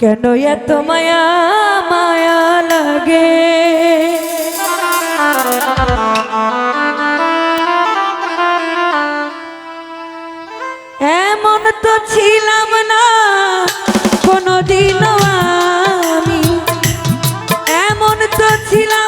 কেন এত মায়া মায়া লাগে? এমন তো ছিলাম না কোনোদিনও আমি। এমন তো ছিলাম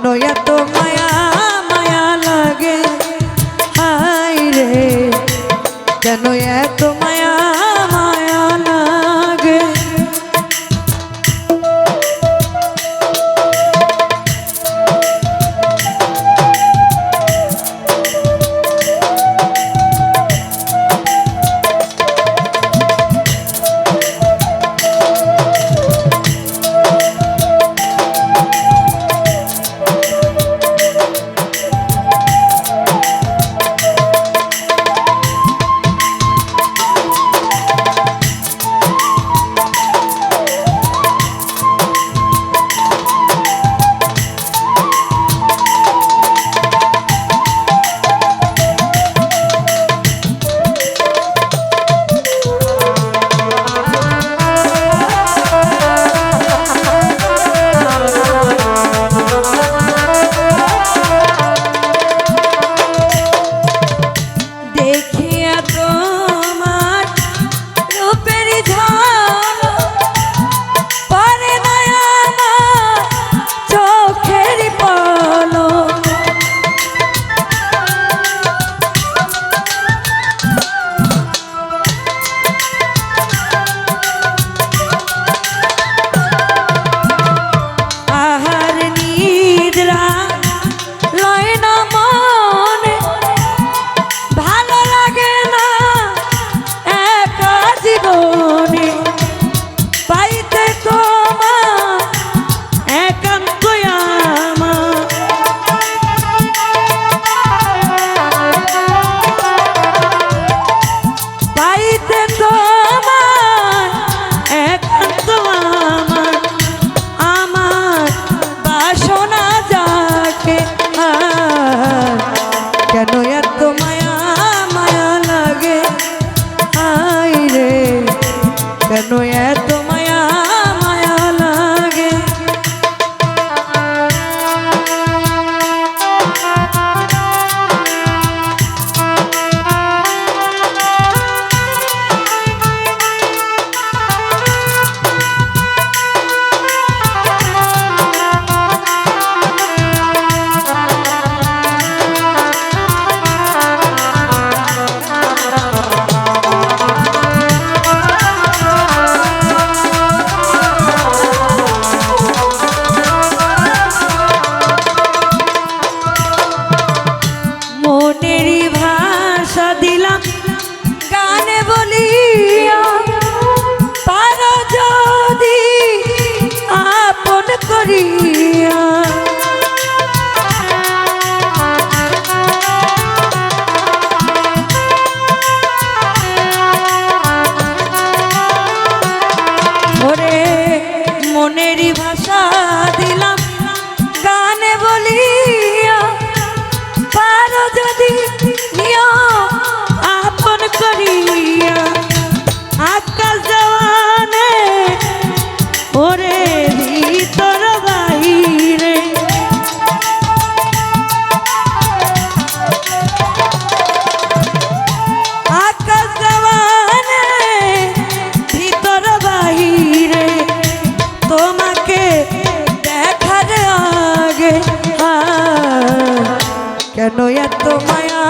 no, you don't. কেন এত মায়া?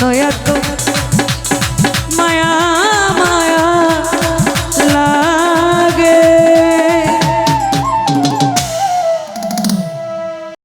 দয়া তো